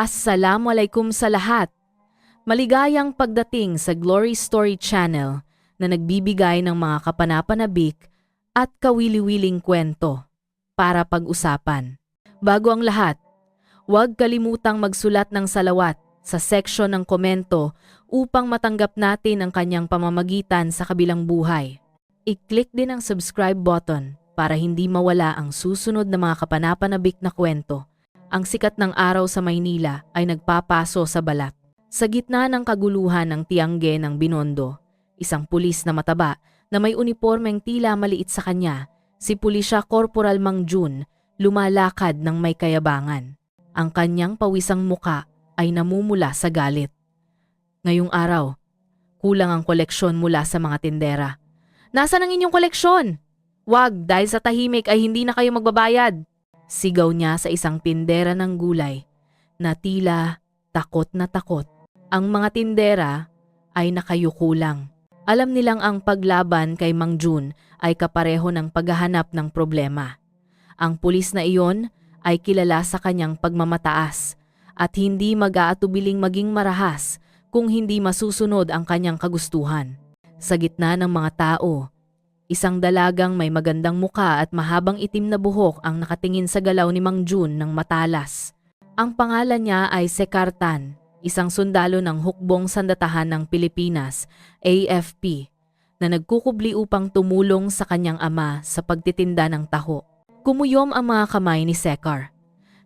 Assalamualaikum sa lahat! Maligayang pagdating sa Glory Story Channel na nagbibigay ng mga kapanapanabik at kawili-wiling kwento para pag-usapan. Bago ang lahat, huwag kalimutang magsulat ng salawat sa section ng komento upang matanggap natin ang kanyang pamamagitan sa kabilang buhay. I-click din ang subscribe button para hindi mawala ang susunod na mga kapanapanabik na kwento. Ang sikat ng araw sa Maynila ay nagpapaso sa balat. Sa gitna ng kaguluhan ng tiangge ng Binondo, isang pulis na mataba na may unipormeng tila maliit sa kanya, si Pulisya Corporal Mang Jun, lumalakad ng may kayabangan. Ang kanyang pawisang muka ay namumula sa galit. Ngayong araw, kulang ang koleksyon mula sa mga tindera. Nasaan ang inyong koleksyon? Wag, dahil sa tahimik ay hindi na kayo magbabayad. Sigaw niya sa isang tindera ng gulay na tila takot na takot. Ang mga tindera ay nakayuko lang. Alam nilang ang paglaban kay Mang Jun ay kapareho ng paghahanap ng problema. Ang pulis na iyon ay kilala sa kanyang pagmamataas at hindi mag-aatubiling maging marahas kung hindi masusunod ang kanyang kagustuhan. Sa gitna ng mga tao, Isang dalagang may magandang muka at mahabang itim na buhok ang nakatingin sa galaw ni Mang Jun ng matalas. Ang pangalan niya ay Sekartan, isang sundalo ng hukbong sandatahan ng Pilipinas, AFP, na nagkukubli upang tumulong sa kanyang ama sa pagtitinda ng taho. Kumuyom ang mga kamay ni Sekar.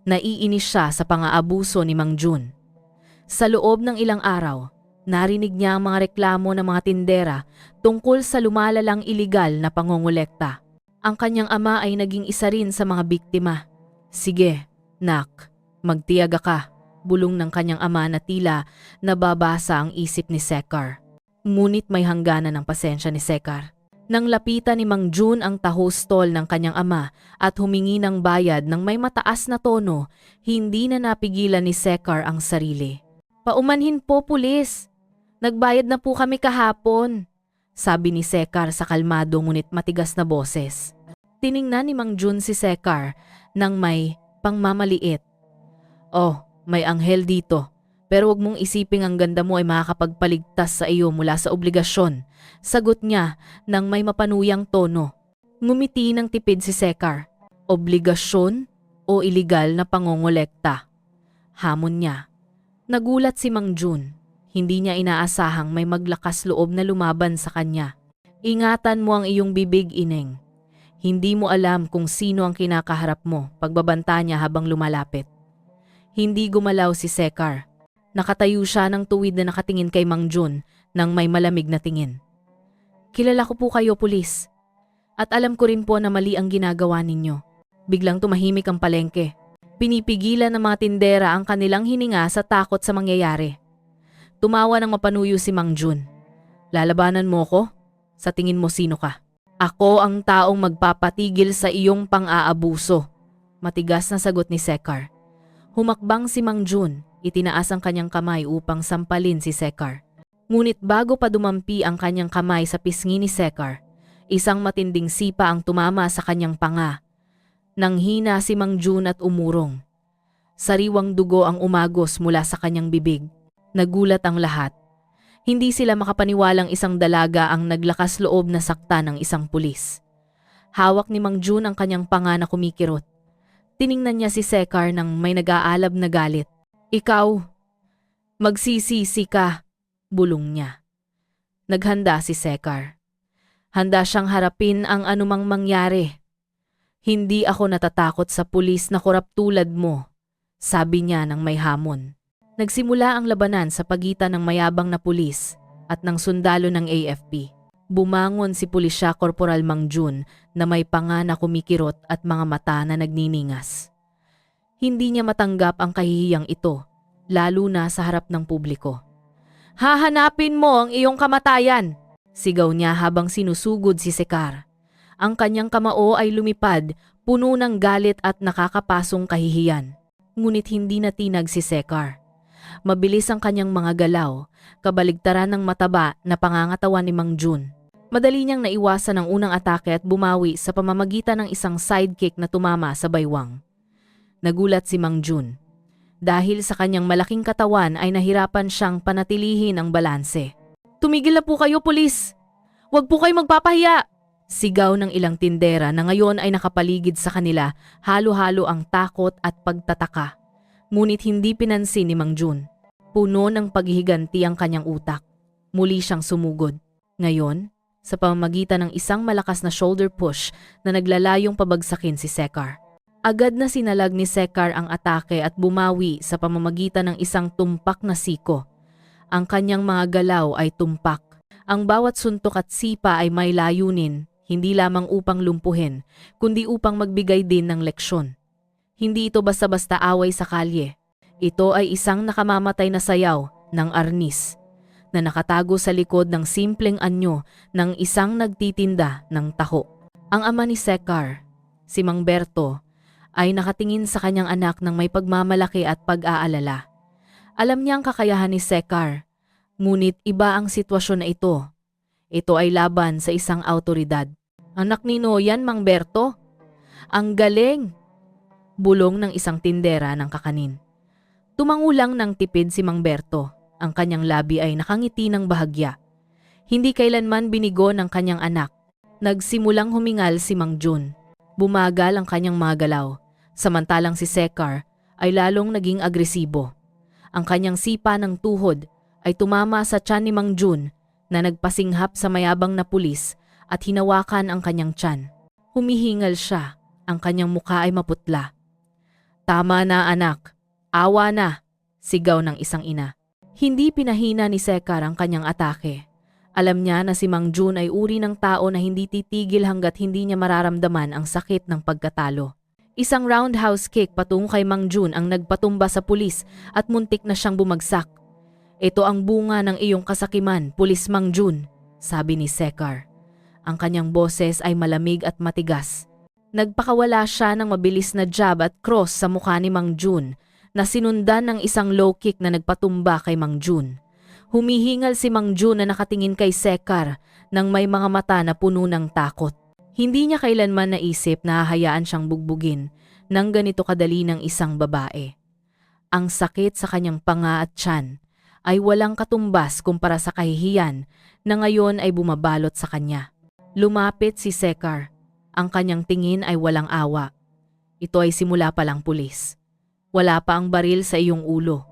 Naiinis siya sa pang-aabuso ni Mang Jun. Sa loob ng ilang araw, Narinig niya ang mga reklamo ng mga tindera tungkol sa lumalalang iligal na pangongolekta. Ang kanyang ama ay naging isa rin sa mga biktima. Sige, nak, magtiyaga ka, bulong ng kanyang ama na tila nababasa ang isip ni Sekar. Ngunit may hangganan ng pasensya ni Sekar. Nang lapitan ni Mang Jun ang taho stall ng kanyang ama at humingi ng bayad ng may mataas na tono, hindi na napigilan ni Sekar ang sarili. Paumanhin po, pulis! Nagbayad na po kami kahapon, sabi ni Sekar sa kalmado ngunit matigas na boses. Tiningnan ni Mang Jun si Sekar nang may pangmamaliit. Oh, may anghel dito. Pero wag mong isiping ang ganda mo ay makakapagpaligtas sa iyo mula sa obligasyon. Sagot niya nang may mapanuyang tono. Ngumiti ng tipid si Sekar. Obligasyon o iligal na pangongolekta? Hamon niya. Nagulat si Mang Jun hindi niya inaasahang may maglakas loob na lumaban sa kanya. Ingatan mo ang iyong bibig, Ineng. Hindi mo alam kung sino ang kinakaharap mo pagbabanta niya habang lumalapit. Hindi gumalaw si Sekar. Nakatayo siya ng tuwid na nakatingin kay Mang Jun nang may malamig na tingin. Kilala ko po kayo, pulis. At alam ko rin po na mali ang ginagawa ninyo. Biglang tumahimik ang palengke. Pinipigilan ng mga tindera ang kanilang hininga sa takot sa mangyayari. Tumawa ng mapanuyo si Mang Jun. Lalabanan mo ko? Sa tingin mo sino ka? Ako ang taong magpapatigil sa iyong pang-aabuso. Matigas na sagot ni Sekar. Humakbang si Mang Jun, itinaas ang kanyang kamay upang sampalin si Sekar. Ngunit bago pa dumampi ang kanyang kamay sa pisngi ni Sekar, isang matinding sipa ang tumama sa kanyang panga. Nang hina si Mang Jun at umurong. Sariwang dugo ang umagos mula sa kanyang bibig. Nagulat ang lahat. Hindi sila makapaniwalang isang dalaga ang naglakas loob na sakta ng isang pulis. Hawak ni Mang Jun ang kanyang panga na kumikirot. Tiningnan niya si Sekar nang may nag-aalab na galit. Ikaw, magsisisi ka, bulong niya. Naghanda si Sekar. Handa siyang harapin ang anumang mangyari. Hindi ako natatakot sa pulis na korap tulad mo, sabi niya ng may hamon. Nagsimula ang labanan sa pagitan ng mayabang na pulis at ng sundalo ng AFP. Bumangon si Pulisya Korporal Mang Jun na may panga na kumikirot at mga mata na nagniningas. Hindi niya matanggap ang kahihiyang ito, lalo na sa harap ng publiko. Hahanapin mo ang iyong kamatayan! Sigaw niya habang sinusugod si Sekar. Ang kanyang kamao ay lumipad, puno ng galit at nakakapasong kahihiyan. Ngunit hindi natinag si Sekar. Mabilis ang kanyang mga galaw, kabaligtaran ng mataba na pangangatawan ni Mang Jun. Madali niyang naiwasan ang unang atake at bumawi sa pamamagitan ng isang sidekick na tumama sa baywang. Nagulat si Mang Jun. Dahil sa kanyang malaking katawan ay nahirapan siyang panatilihin ang balanse. Tumigil na po kayo, pulis! Huwag po kayo magpapahiya! Sigaw ng ilang tindera na ngayon ay nakapaligid sa kanila, halo-halo ang takot at pagtataka. Ngunit hindi pinansin ni Mang Jun. Puno ng paghihiganti ang kanyang utak. Muli siyang sumugod. Ngayon, sa pamamagitan ng isang malakas na shoulder push na naglalayong pabagsakin si Sekar. Agad na sinalag ni Sekar ang atake at bumawi sa pamamagitan ng isang tumpak na siko. Ang kanyang mga galaw ay tumpak. Ang bawat suntok at sipa ay may layunin, hindi lamang upang lumpuhin, kundi upang magbigay din ng leksyon. Hindi ito basta-basta away sa kalye. Ito ay isang nakamamatay na sayaw ng arnis na nakatago sa likod ng simpleng anyo ng isang nagtitinda ng taho. Ang ama ni Sekar, si Mang Berto, ay nakatingin sa kanyang anak ng may pagmamalaki at pag-aalala. Alam niya ang kakayahan ni Sekar, ngunit iba ang sitwasyon na ito. Ito ay laban sa isang autoridad. Anak ni Noyan, Mang Berto? Ang galing! Bulong ng isang tindera ng kakanin. Tumangulang ng tipid si Mang Berto. Ang kanyang labi ay nakangiti ng bahagya. Hindi kailanman binigo ng kanyang anak. Nagsimulang humingal si Mang Jun. Bumagal ang kanyang mga galaw. Samantalang si Sekar ay lalong naging agresibo. Ang kanyang sipa ng tuhod ay tumama sa tiyan ni Mang Jun na nagpasinghap sa mayabang na pulis at hinawakan ang kanyang tiyan. Humihingal siya, ang kanyang mukha ay maputla. Tama na anak, awa na, sigaw ng isang ina. Hindi pinahina ni Sekar ang kanyang atake. Alam niya na si Mang Jun ay uri ng tao na hindi titigil hanggat hindi niya mararamdaman ang sakit ng pagkatalo. Isang roundhouse kick patungo kay Mang Jun ang nagpatumba sa pulis at muntik na siyang bumagsak. Ito ang bunga ng iyong kasakiman, pulis Mang Jun, sabi ni Sekar. Ang kanyang boses ay malamig at matigas. Nagpakawala siya ng mabilis na jab at cross sa mukha ni Mang Jun na sinundan ng isang low kick na nagpatumba kay Mang Jun. Humihingal si Mang Jun na nakatingin kay Sekar nang may mga mata na puno ng takot. Hindi niya kailanman naisip na hahayaan siyang bugbugin ng ganito kadali ng isang babae. Ang sakit sa kanyang panga at tiyan ay walang katumbas kumpara sa kahihiyan na ngayon ay bumabalot sa kanya. Lumapit si Sekar. Ang kanyang tingin ay walang awa. Ito ay simula pa lang pulis. Wala pa ang baril sa iyong ulo.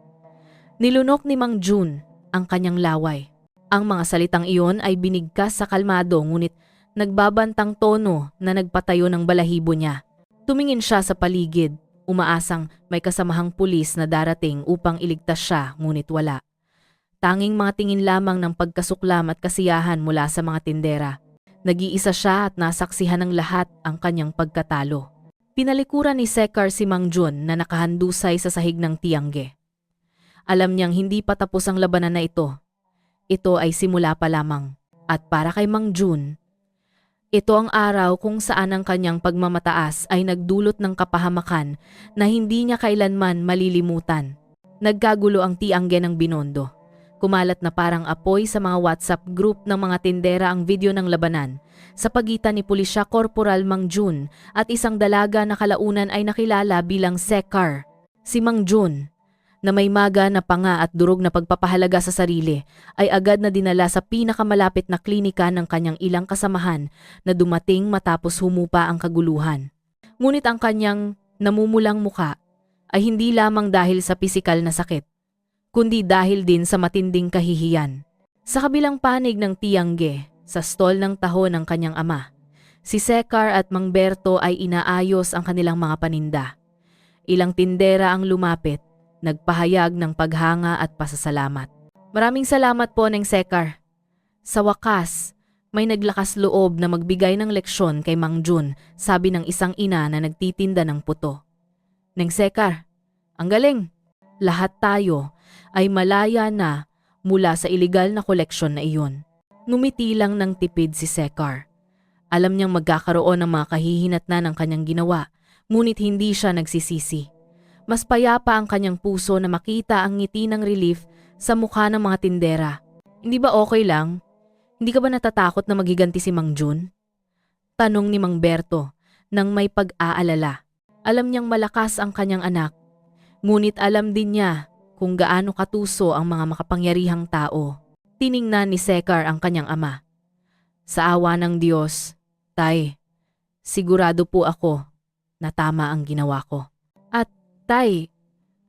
Nilunok ni Mang Jun ang kanyang laway. Ang mga salitang iyon ay binigkas sa kalmado ngunit nagbabantang tono na nagpatayo ng balahibo niya. Tumingin siya sa paligid, umaasang may kasamahang pulis na darating upang iligtas siya ngunit wala. Tanging mga tingin lamang ng pagkasuklam at kasiyahan mula sa mga tindera. Nag-iisa siya at nasaksihan ng lahat ang kanyang pagkatalo. Pinalikuran ni Sekar si Mang Jun na nakahandusay sa sahig ng Tiangge. Alam niyang hindi pa tapos ang labanan na ito. Ito ay simula pa lamang. At para kay Mang Jun, ito ang araw kung saan ang kanyang pagmamataas ay nagdulot ng kapahamakan na hindi niya kailanman malilimutan. Nagkagulo ang tiangge ng binondo. Kumalat na parang apoy sa mga WhatsApp group ng mga tindera ang video ng labanan sa pagitan ni Pulisya Corporal Mang Jun at isang dalaga na kalaunan ay nakilala bilang Sekar. Si Mang Jun, na may maga na panga at durog na pagpapahalaga sa sarili, ay agad na dinala sa pinakamalapit na klinika ng kanyang ilang kasamahan na dumating matapos humupa ang kaguluhan. Ngunit ang kanyang namumulang muka ay hindi lamang dahil sa pisikal na sakit, kundi dahil din sa matinding kahihiyan. Sa kabilang panig ng Tiangge, sa stall ng taho ng kanyang ama, si Sekar at Mang Berto ay inaayos ang kanilang mga paninda. Ilang tindera ang lumapit nagpahayag ng paghanga at pasasalamat. Maraming salamat po, Neng Sekar. Sa wakas, may naglakas loob na magbigay ng leksyon kay Mang Jun, sabi ng isang ina na nagtitinda ng puto. Neng Sekar, ang galing. Lahat tayo ay malaya na mula sa iligal na koleksyon na iyon. Ngumiti lang ng tipid si Sekar. Alam niyang magkakaroon ng mga kahihinat na ng kanyang ginawa, ngunit hindi siya nagsisisi. Mas payapa ang kanyang puso na makita ang ngiti ng relief sa mukha ng mga tindera. Hindi ba okay lang? Hindi ka ba natatakot na magiganti si Mang Jun? Tanong ni Mang Berto nang may pag-aalala. Alam niyang malakas ang kanyang anak. Ngunit alam din niya kung gaano katuso ang mga makapangyarihang tao. Tiningnan ni Sekar ang kanyang ama. Sa awa ng Diyos, Tay, sigurado po ako na tama ang ginawa ko. At Tay,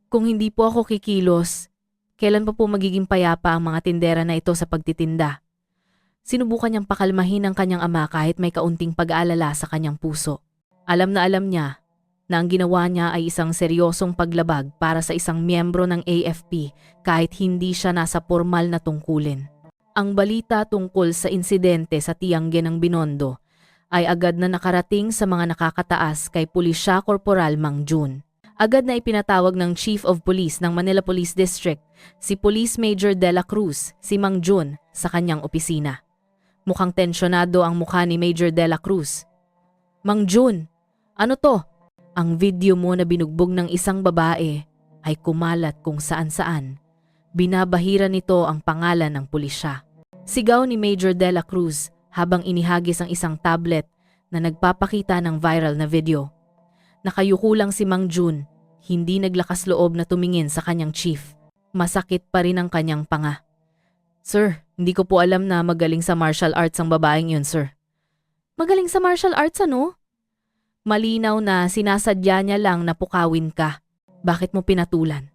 kung hindi po ako kikilos, kailan pa po magiging payapa ang mga tindera na ito sa pagtitinda? Sinubukan niyang pakalmahin ang kanyang ama kahit may kaunting pag-aalala sa kanyang puso. Alam na alam niya na ang ginawa niya ay isang seryosong paglabag para sa isang miyembro ng AFP kahit hindi siya nasa formal na tungkulin. Ang balita tungkol sa insidente sa Tiangge ng Binondo ay agad na nakarating sa mga nakakataas kay Pulisya Korporal Mang Jun. Agad na ipinatawag ng Chief of Police ng Manila Police District si Police Major De La Cruz, si Mang Jun, sa kanyang opisina. Mukhang tensyonado ang mukha ni Major De La Cruz. Mang Jun, ano to? Ang video mo na binugbog ng isang babae ay kumalat kung saan-saan. Binabahira nito ang pangalan ng pulisya. Sigaw ni Major De La Cruz habang inihagis ang isang tablet na nagpapakita ng viral na video. Nakayuko lang si Mang Jun, hindi naglakas loob na tumingin sa kanyang chief. Masakit pa rin ang kanyang panga. Sir, hindi ko po alam na magaling sa martial arts ang babaeng yun, sir. Magaling sa martial arts ano? Malinaw na sinasadya niya lang na pukawin ka. Bakit mo pinatulan?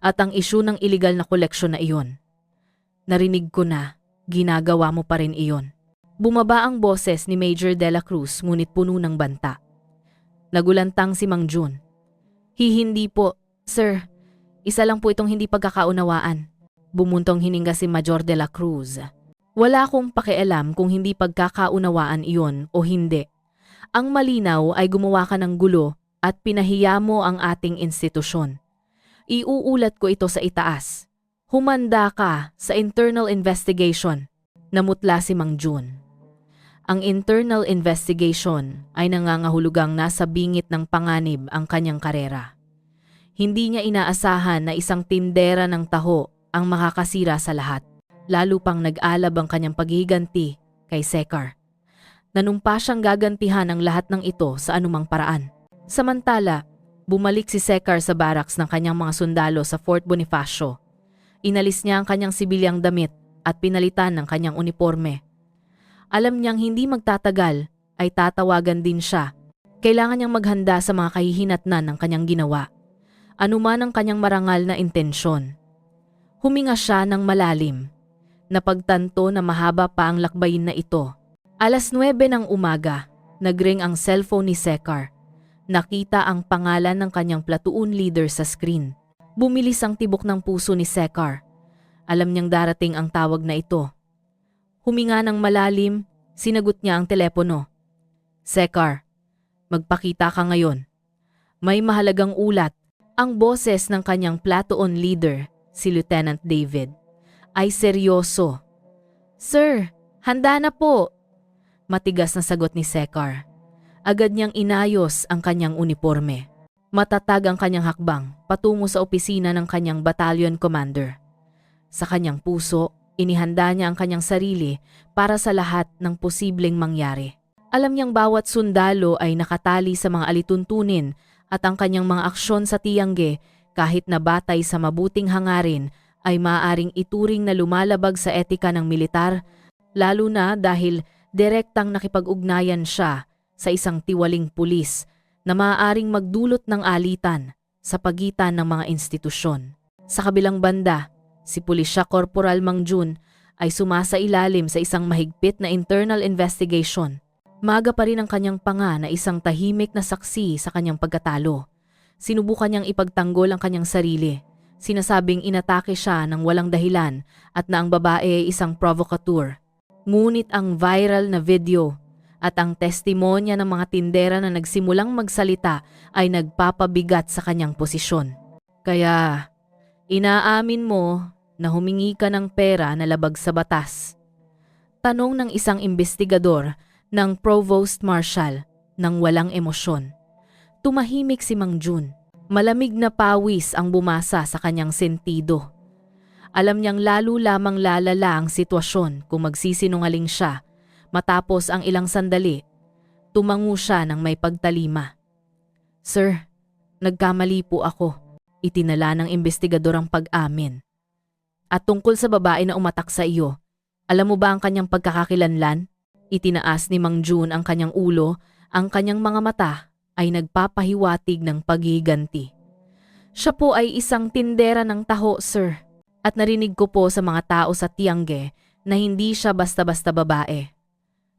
At ang isyu ng illegal na koleksyon na iyon. Narinig ko na, ginagawa mo pa rin iyon. Bumaba ang boses ni Major De La Cruz ngunit puno ng banta. Nagulantang si Mang Jun. Hihindi po, sir. Isa lang po itong hindi pagkakaunawaan. Bumuntong hininga si Major De La Cruz. Wala akong pakialam kung hindi pagkakaunawaan iyon o hindi. Ang malinaw ay gumawa ka ng gulo at pinahiya mo ang ating institusyon. Iuulat ko ito sa itaas. Humanda ka sa internal investigation. Namutla si Mang Jun. Ang internal investigation ay nangangahulugang nasa bingit ng panganib ang kanyang karera. Hindi niya inaasahan na isang tindera ng taho ang makakasira sa lahat, lalo pang nag-alab ang kanyang paghiganti kay Sekar. Nanumpa siyang gagantihan ang lahat ng ito sa anumang paraan. Samantala, bumalik si Sekar sa barracks ng kanyang mga sundalo sa Fort Bonifacio. Inalis niya ang kanyang sibilyang damit at pinalitan ng kanyang uniforme. Alam niyang hindi magtatagal ay tatawagan din siya. Kailangan niyang maghanda sa mga kahihinatnan ng kanyang ginawa. Anuman ang kanyang marangal na intensyon. Huminga siya ng malalim. Napagtanto na mahaba pa ang lakbayin na ito. Alas 9 ng umaga, nagring ang cellphone ni Sekar. Nakita ang pangalan ng kanyang platoon leader sa screen. Bumilis ang tibok ng puso ni Sekar. Alam niyang darating ang tawag na ito. Huminga ng malalim, sinagot niya ang telepono. Sekar, magpakita ka ngayon. May mahalagang ulat. Ang boses ng kanyang platoon leader, si Lieutenant David, ay seryoso. Sir, handa na po. Matigas na sagot ni Sekar. Agad niyang inayos ang kanyang uniforme. Matatag ang kanyang hakbang patungo sa opisina ng kanyang battalion commander. Sa kanyang puso, inihanda niya ang kanyang sarili para sa lahat ng posibleng mangyari. Alam niyang bawat sundalo ay nakatali sa mga alituntunin at ang kanyang mga aksyon sa Tiangge kahit na batay sa mabuting hangarin ay maaaring ituring na lumalabag sa etika ng militar lalo na dahil direktang nakipag-ugnayan siya sa isang tiwaling pulis na maaaring magdulot ng alitan sa pagitan ng mga institusyon. Sa kabilang banda, si Pulisya Corporal Mang Jun ay sumasa ilalim sa isang mahigpit na internal investigation. Maga pa rin ang kanyang panga na isang tahimik na saksi sa kanyang pagkatalo. Sinubukan niyang ipagtanggol ang kanyang sarili. Sinasabing inatake siya ng walang dahilan at na ang babae ay isang provocateur. Ngunit ang viral na video at ang testimonya ng mga tindera na nagsimulang magsalita ay nagpapabigat sa kanyang posisyon. Kaya, inaamin mo na humingi ka ng pera na labag sa batas. Tanong ng isang investigador ng Provost Marshal nang walang emosyon. Tumahimik si Mang Jun. Malamig na pawis ang bumasa sa kanyang sentido. Alam niyang lalo lamang lalala ang sitwasyon kung magsisinungaling siya. Matapos ang ilang sandali, tumango siya ng may pagtalima. Sir, nagkamali po ako. Itinala ng investigador ang pag-amin. At tungkol sa babae na umatak sa iyo, alam mo ba ang kanyang pagkakakilanlan? Itinaas ni Mang Jun ang kanyang ulo, ang kanyang mga mata ay nagpapahiwatig ng paghiganti. Siya po ay isang tindera ng taho, sir. At narinig ko po sa mga tao sa Tiangge na hindi siya basta-basta babae.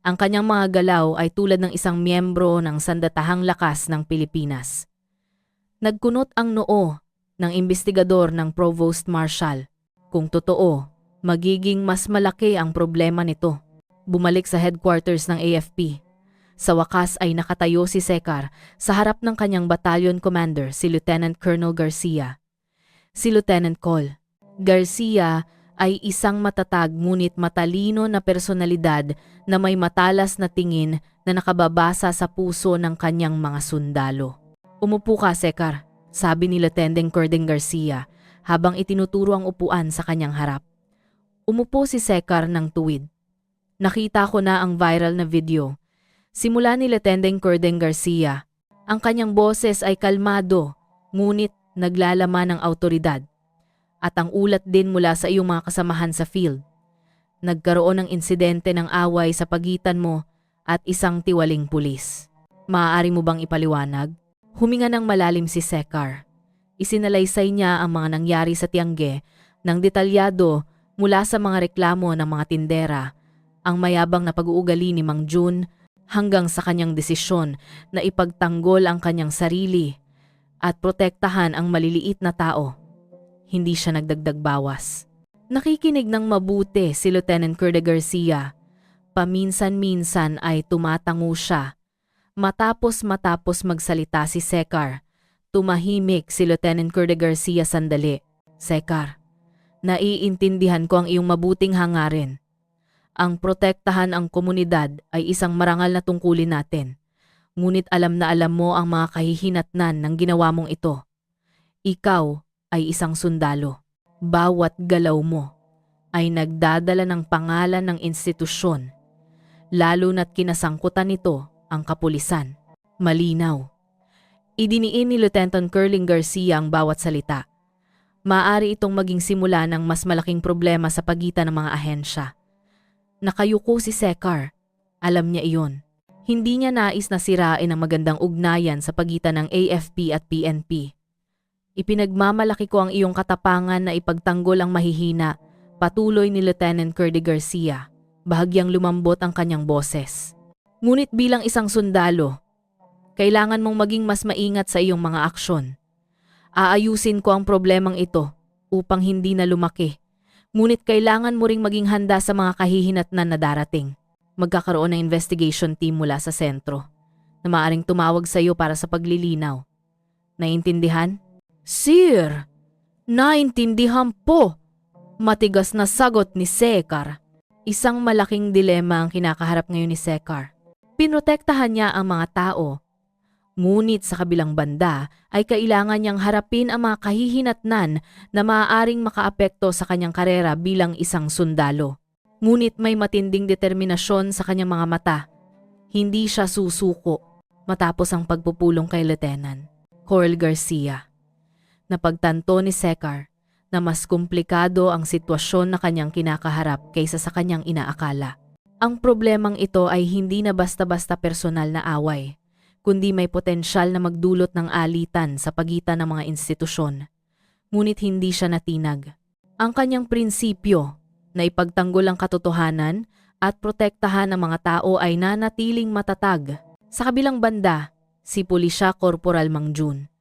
Ang kanyang mga galaw ay tulad ng isang miyembro ng sandatahang lakas ng Pilipinas. Nagkunot ang noo ng investigador ng Provost Marshal. Kung totoo, magiging mas malaki ang problema nito. Bumalik sa headquarters ng AFP. Sa wakas ay nakatayo si Sekar sa harap ng kanyang battalion commander si Lieutenant Colonel Garcia. Si Lieutenant Cole. Garcia ay isang matatag ngunit matalino na personalidad na may matalas na tingin na nakababasa sa puso ng kanyang mga sundalo. Umupo ka, Sekar, sabi ni Lieutenant Cording Garcia habang itinuturo ang upuan sa kanyang harap. Umupo si Sekar ng tuwid. Nakita ko na ang viral na video. Simula ni Lieutenant Cording Garcia, ang kanyang boses ay kalmado, ngunit naglalaman ng autoridad at ang ulat din mula sa iyong mga kasamahan sa field. Nagkaroon ng insidente ng away sa pagitan mo at isang tiwaling pulis. Maaari mo bang ipaliwanag? Huminga ng malalim si Sekar. Isinalaysay niya ang mga nangyari sa Tiangge ng detalyado mula sa mga reklamo ng mga tindera, ang mayabang na pag-uugali ni Mang Jun hanggang sa kanyang desisyon na ipagtanggol ang kanyang sarili at protektahan ang maliliit na tao hindi siya nagdagdag bawas. Nakikinig ng mabuti si Lieutenant Curda Garcia. Paminsan-minsan ay tumatango siya. Matapos matapos magsalita si Sekar, tumahimik si Lieutenant Curda Garcia sandali. Sekar, naiintindihan ko ang iyong mabuting hangarin. Ang protektahan ang komunidad ay isang marangal na tungkulin natin. Ngunit alam na alam mo ang mga kahihinatnan ng ginawa mong ito. Ikaw ay isang sundalo. Bawat galaw mo ay nagdadala ng pangalan ng institusyon, lalo na't kinasangkutan nito ang kapulisan. Malinaw. Idiniin ni Lieutenant Curling Garcia ang bawat salita. Maaari itong maging simula ng mas malaking problema sa pagitan ng mga ahensya. Nakayuko si Sekar. Alam niya iyon. Hindi niya nais na sirain ang magandang ugnayan sa pagitan ng AFP at PNP. Ipinagmamalaki ko ang iyong katapangan na ipagtanggol ang mahihina, patuloy ni Lieutenant Curdy Garcia. Bahagyang lumambot ang kanyang boses. Ngunit bilang isang sundalo, kailangan mong maging mas maingat sa iyong mga aksyon. Aayusin ko ang problemang ito upang hindi na lumaki. Ngunit kailangan mo ring maging handa sa mga kahihinatnan na darating. Magkakaroon ng investigation team mula sa sentro na maaring tumawag sa iyo para sa paglilinaw. Naintindihan? Sir, naintindihan po. Matigas na sagot ni Sekar. Isang malaking dilema ang kinakaharap ngayon ni Sekar. Pinotektahan niya ang mga tao. Ngunit sa kabilang banda ay kailangan niyang harapin ang mga kahihinatnan na maaaring makaapekto sa kanyang karera bilang isang sundalo. Ngunit may matinding determinasyon sa kanyang mga mata. Hindi siya susuko matapos ang pagpupulong kay Lieutenant Coral Garcia. Napagtanto ni Sekar na mas komplikado ang sitwasyon na kanyang kinakaharap kaysa sa kanyang inaakala. Ang problemang ito ay hindi na basta-basta personal na away, kundi may potensyal na magdulot ng alitan sa pagitan ng mga institusyon. Ngunit hindi siya natinag. Ang kanyang prinsipyo na ipagtanggol ang katotohanan at protektahan ng mga tao ay nanatiling matatag. Sa kabilang banda, si Pulisya Corporal Mang Jun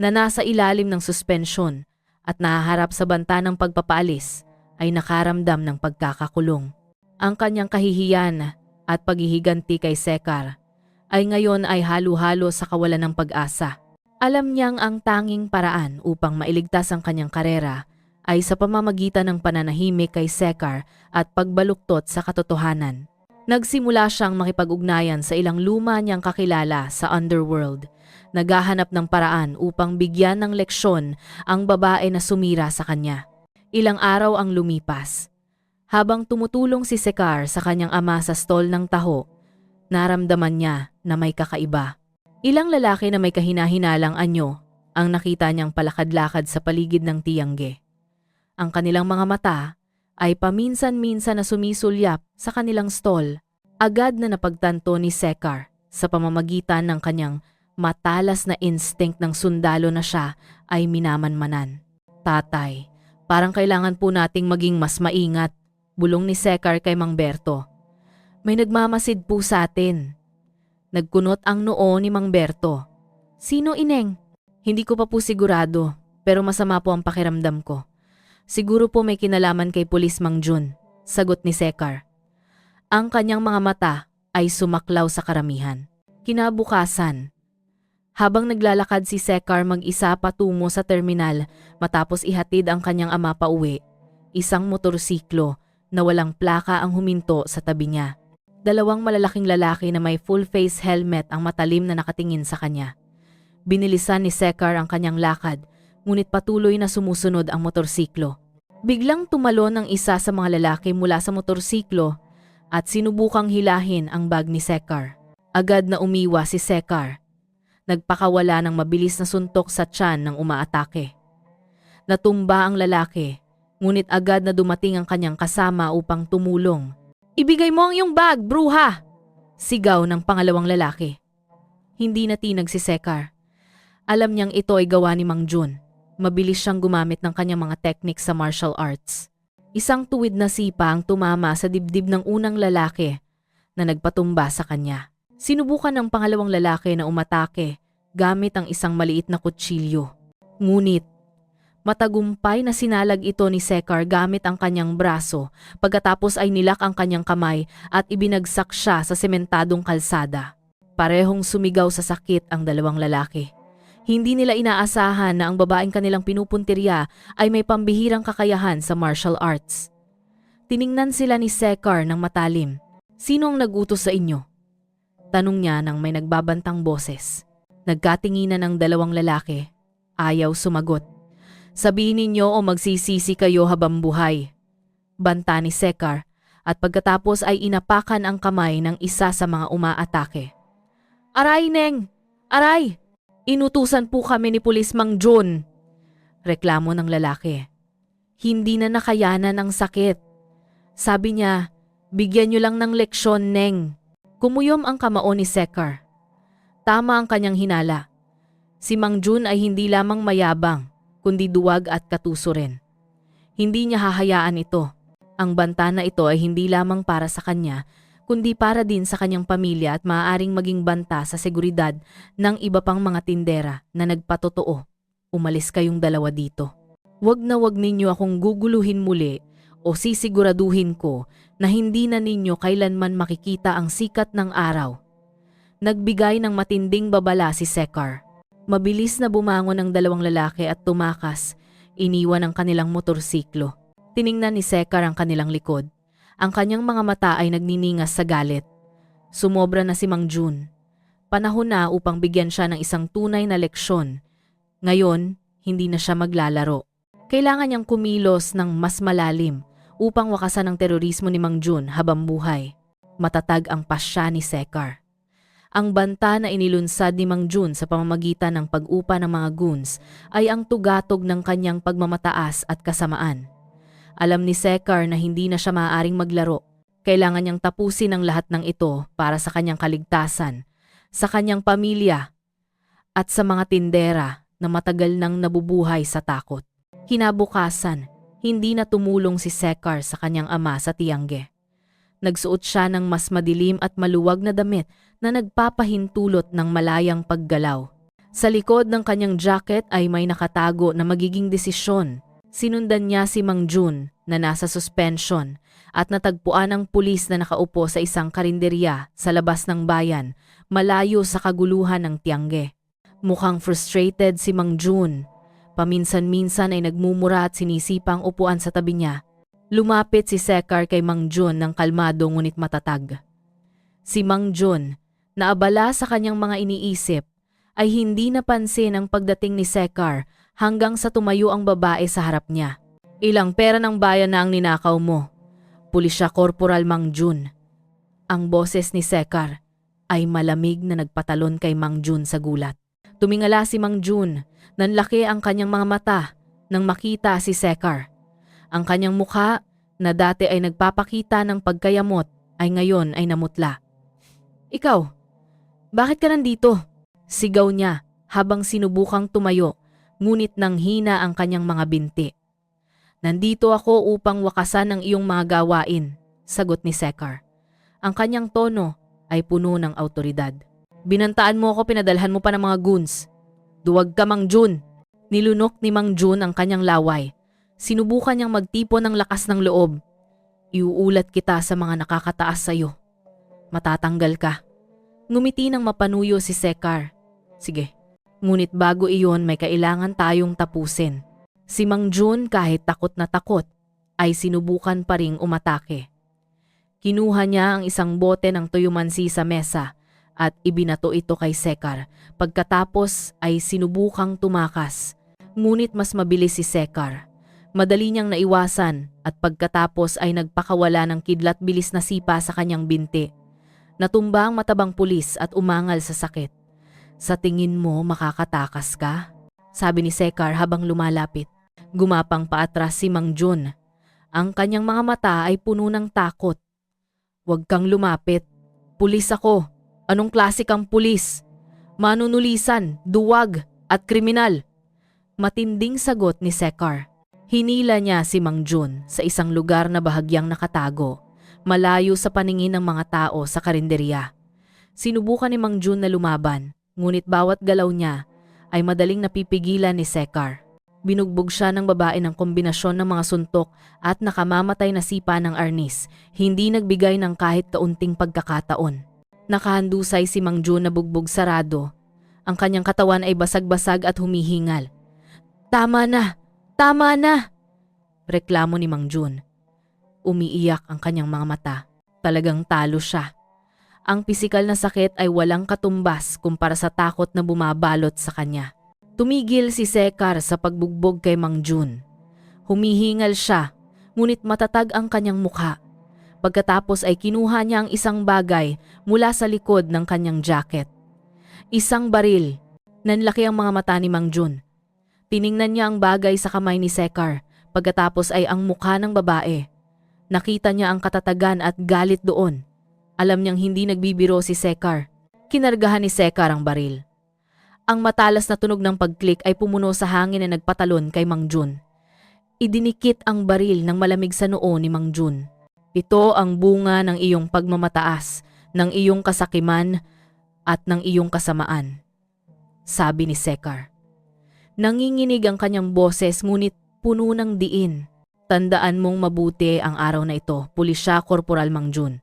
na nasa ilalim ng suspensyon at nahaharap sa banta ng pagpapaalis ay nakaramdam ng pagkakakulong. Ang kanyang kahihiyan at paghihiganti kay Sekar ay ngayon ay halo-halo sa kawalan ng pag-asa. Alam niyang ang tanging paraan upang mailigtas ang kanyang karera ay sa pamamagitan ng pananahimik kay Sekar at pagbaluktot sa katotohanan. Nagsimula siyang makipag-ugnayan sa ilang luma niyang kakilala sa underworld naghahanap ng paraan upang bigyan ng leksyon ang babae na sumira sa kanya. Ilang araw ang lumipas. Habang tumutulong si Sekar sa kanyang ama sa stall ng taho, naramdaman niya na may kakaiba. Ilang lalaki na may kahinahinalang anyo ang nakita niyang palakad-lakad sa paligid ng tiyangge. Ang kanilang mga mata ay paminsan-minsan na sumisulyap sa kanilang stall. Agad na napagtanto ni Sekar sa pamamagitan ng kanyang matalas na instinct ng sundalo na siya ay minamanmanan. Tatay, parang kailangan po nating maging mas maingat, bulong ni Sekar kay Mang Berto. May nagmamasid po sa atin. Nagkunot ang noo ni Mang Berto. Sino ineng? Hindi ko pa po sigurado, pero masama po ang pakiramdam ko. Siguro po may kinalaman kay Pulis Mang Jun, sagot ni Sekar. Ang kanyang mga mata ay sumaklaw sa karamihan. Kinabukasan, habang naglalakad si Sekar mag-isa patungo sa terminal matapos ihatid ang kanyang ama pa uwi, isang motorsiklo na walang plaka ang huminto sa tabi niya. Dalawang malalaking lalaki na may full face helmet ang matalim na nakatingin sa kanya. Binilisan ni Sekar ang kanyang lakad, ngunit patuloy na sumusunod ang motorsiklo. Biglang tumalon ang isa sa mga lalaki mula sa motorsiklo at sinubukang hilahin ang bag ni Sekar. Agad na umiwa si Sekar. Nagpakawala ng mabilis na suntok sa tiyan ng umaatake. Natumba ang lalaki, ngunit agad na dumating ang kanyang kasama upang tumulong. Ibigay mo ang iyong bag, bruha! Sigaw ng pangalawang lalaki. Hindi natinag si Sekar. Alam niyang ito ay gawa ni Mang Jun. Mabilis siyang gumamit ng kanyang mga techniques sa martial arts. Isang tuwid na sipa ang tumama sa dibdib ng unang lalaki na nagpatumba sa kanya. Sinubukan ng pangalawang lalaki na umatake gamit ang isang maliit na kutsilyo. Ngunit, matagumpay na sinalag ito ni Sekar gamit ang kanyang braso pagkatapos ay nilak ang kanyang kamay at ibinagsak siya sa sementadong kalsada. Parehong sumigaw sa sakit ang dalawang lalaki. Hindi nila inaasahan na ang babaeng kanilang pinupuntirya ay may pambihirang kakayahan sa martial arts. Tiningnan sila ni Sekar ng matalim. Sino ang nagutos sa inyo? Tanong niya nang may nagbabantang boses. Nagkatinginan ng dalawang lalaki. Ayaw sumagot. Sabihin ninyo o magsisisi kayo habang buhay. Banta ni Sekar at pagkatapos ay inapakan ang kamay ng isa sa mga umaatake. Aray, Neng! Aray! Inutusan po kami ni Pulis Mang John. Reklamo ng lalaki. Hindi na nakayanan ang sakit. Sabi niya, bigyan niyo lang ng leksyon, Neng. Kumuyom ang kamao ni Sekar. Tama ang kanyang hinala. Si Mang Jun ay hindi lamang mayabang, kundi duwag at katuso rin. Hindi niya hahayaan ito. Ang banta na ito ay hindi lamang para sa kanya, kundi para din sa kanyang pamilya at maaaring maging banta sa seguridad ng iba pang mga tindera na nagpatotoo. Umalis kayong dalawa dito. Huwag na wag ninyo akong guguluhin muli o sisiguraduhin ko na hindi na ninyo kailanman makikita ang sikat ng araw. Nagbigay ng matinding babala si Sekar. Mabilis na bumangon ang dalawang lalaki at tumakas, iniwan ang kanilang motorsiklo. Tiningnan ni Sekar ang kanilang likod. Ang kanyang mga mata ay nagniningas sa galit. Sumobra na si Mang Jun. Panahon na upang bigyan siya ng isang tunay na leksyon. Ngayon, hindi na siya maglalaro. Kailangan niyang kumilos ng mas malalim upang wakasan ang terorismo ni Mang Jun habang buhay. Matatag ang pasya ni Sekar. Ang banta na inilunsad ni Mang Jun sa pamamagitan ng pag-upa ng mga goons ay ang tugatog ng kanyang pagmamataas at kasamaan. Alam ni Sekar na hindi na siya maaaring maglaro. Kailangan niyang tapusin ang lahat ng ito para sa kanyang kaligtasan, sa kanyang pamilya, at sa mga tindera na matagal nang nabubuhay sa takot. Kinabukasan, hindi na tumulong si Sekar sa kanyang ama sa Tiangge. Nagsuot siya ng mas madilim at maluwag na damit na nagpapahintulot ng malayang paggalaw. Sa likod ng kanyang jacket ay may nakatago na magiging desisyon Sinundan niya si Mang Jun na nasa suspension at natagpuan ng pulis na nakaupo sa isang karinderya sa labas ng bayan, malayo sa kaguluhan ng Tiangge. Mukhang frustrated si Mang Jun. Paminsan-minsan ay nagmumura at sinisipang upuan sa tabi niya. Lumapit si Sekar kay Mang Jun ng kalmado ngunit matatag. Si Mang Jun, na abala sa kanyang mga iniisip, ay hindi napansin ang pagdating ni Sekar hanggang sa tumayo ang babae sa harap niya. Ilang pera ng bayan na ang ninakaw mo. Pulisya Corporal Mang Jun. Ang boses ni Sekar ay malamig na nagpatalon kay Mang Jun sa gulat. Tumingala si Mang Jun. Nanlaki ang kanyang mga mata nang makita si Sekar. Ang kanyang mukha na dati ay nagpapakita ng pagkayamot ay ngayon ay namutla. Ikaw, bakit ka nandito? Sigaw niya habang sinubukang tumayo ngunit nang hina ang kanyang mga binti. Nandito ako upang wakasan ang iyong mga gawain, sagot ni Sekar. Ang kanyang tono ay puno ng autoridad. Binantaan mo ako pinadalhan mo pa ng mga goons. Duwag ka Mang Jun. Nilunok ni Mang Jun ang kanyang laway. Sinubukan niyang magtipon ng lakas ng loob. Iuulat kita sa mga nakakataas sa'yo. Matatanggal ka. Ngumiti ng mapanuyo si Sekar. Sige, ngunit bago iyon may kailangan tayong tapusin. Si Mang Jun kahit takot na takot ay sinubukan pa ring umatake. Kinuha niya ang isang bote ng tuyumansi sa mesa at ibinato ito kay Sekar. Pagkatapos ay sinubukang tumakas. Ngunit mas mabilis si Sekar. Madali niyang naiwasan at pagkatapos ay nagpakawala ng kidlat bilis na sipa sa kanyang binti. Natumba ang matabang pulis at umangal sa sakit. Sa tingin mo makakatakas ka? Sabi ni Sekar habang lumalapit. Gumapang paatras si Mang Jun. Ang kanyang mga mata ay puno ng takot. Huwag kang lumapit. Pulis ako. Anong klase kang pulis? Manunulisan, duwag, at kriminal. Matinding sagot ni Sekar. Hinila niya si Mang Jun sa isang lugar na bahagyang nakatago, malayo sa paningin ng mga tao sa karinderya. Sinubukan ni Mang Jun na lumaban, ngunit bawat galaw niya ay madaling napipigilan ni Sekar. Binugbog siya ng babae ng kombinasyon ng mga suntok at nakamamatay na sipa ng arnis, hindi nagbigay ng kahit kaunting pagkakataon. Nakahandusay si Mang Jun na bugbog sarado. Ang kanyang katawan ay basag-basag at humihingal. Tama na! Tama na! Reklamo ni Mang Jun. Umiiyak ang kanyang mga mata. Talagang talo siya. Ang pisikal na sakit ay walang katumbas kumpara sa takot na bumabalot sa kanya. Tumigil si Sekar sa pagbugbog kay Mang Jun. Humihingal siya, ngunit matatag ang kanyang mukha. Pagkatapos ay kinuha niya ang isang bagay mula sa likod ng kanyang jacket. Isang baril. Nanlaki ang mga mata ni Mang Jun. Tiningnan niya ang bagay sa kamay ni Sekar, pagkatapos ay ang mukha ng babae. Nakita niya ang katatagan at galit doon. Alam niyang hindi nagbibiro si Sekar. Kinargahan ni Sekar ang baril. Ang matalas na tunog ng pagklik ay pumuno sa hangin na nagpatalon kay Mang Jun. Idinikit ang baril ng malamig sa noo ni Mang Jun. Ito ang bunga ng iyong pagmamataas, ng iyong kasakiman at ng iyong kasamaan. Sabi ni Sekar. Nanginginig ang kanyang boses ngunit puno ng diin. Tandaan mong mabuti ang araw na ito, Pulisya Korporal Mang Jun.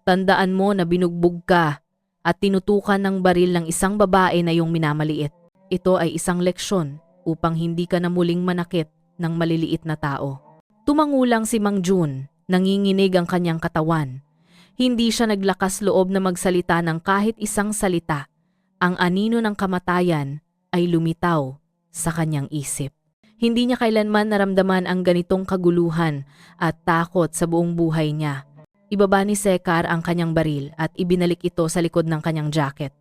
Tandaan mo na binugbog ka at tinutukan ng baril ng isang babae na iyong minamaliit. Ito ay isang leksyon upang hindi ka na muling manakit ng maliliit na tao. Tumangulang si Mang Jun, nanginginig ang kanyang katawan. Hindi siya naglakas loob na magsalita ng kahit isang salita. Ang anino ng kamatayan ay lumitaw sa kanyang isip. Hindi niya kailanman naramdaman ang ganitong kaguluhan at takot sa buong buhay niya. Ibaba ni Sekar ang kanyang baril at ibinalik ito sa likod ng kanyang jacket.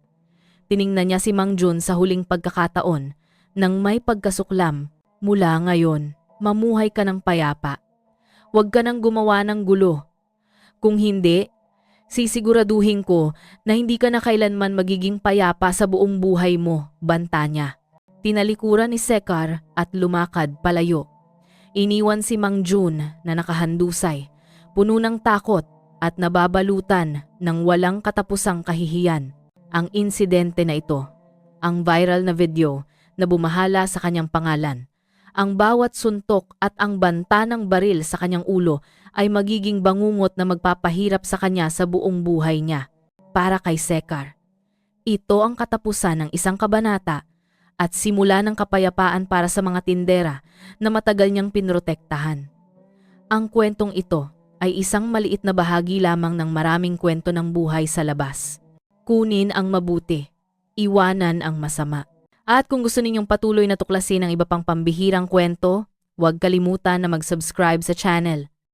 Tiningnan niya si Mang Jun sa huling pagkakataon nang may pagkasuklam. Mula ngayon, mamuhay ka ng payapa. Huwag ka nang gumawa ng gulo. Kung hindi, sisiguraduhin ko na hindi ka na kailanman magiging payapa sa buong buhay mo, banta niya. Tinalikuran ni Sekar at lumakad palayo. Iniwan si Mang Jun na nakahandusay, puno ng takot at nababalutan ng walang katapusang kahihiyan. Ang insidente na ito, ang viral na video na bumahala sa kanyang pangalan. Ang bawat suntok at ang banta ng baril sa kanyang ulo ay magiging bangungot na magpapahirap sa kanya sa buong buhay niya. Para kay Sekar. Ito ang katapusan ng isang kabanata at simula ng kapayapaan para sa mga tindera na matagal niyang pinrotektahan. Ang kwentong ito ay isang maliit na bahagi lamang ng maraming kwento ng buhay sa labas. Kunin ang mabuti, iwanan ang masama. At kung gusto ninyong patuloy na tuklasin ang iba pang pambihirang kwento, huwag kalimutan na mag-subscribe sa channel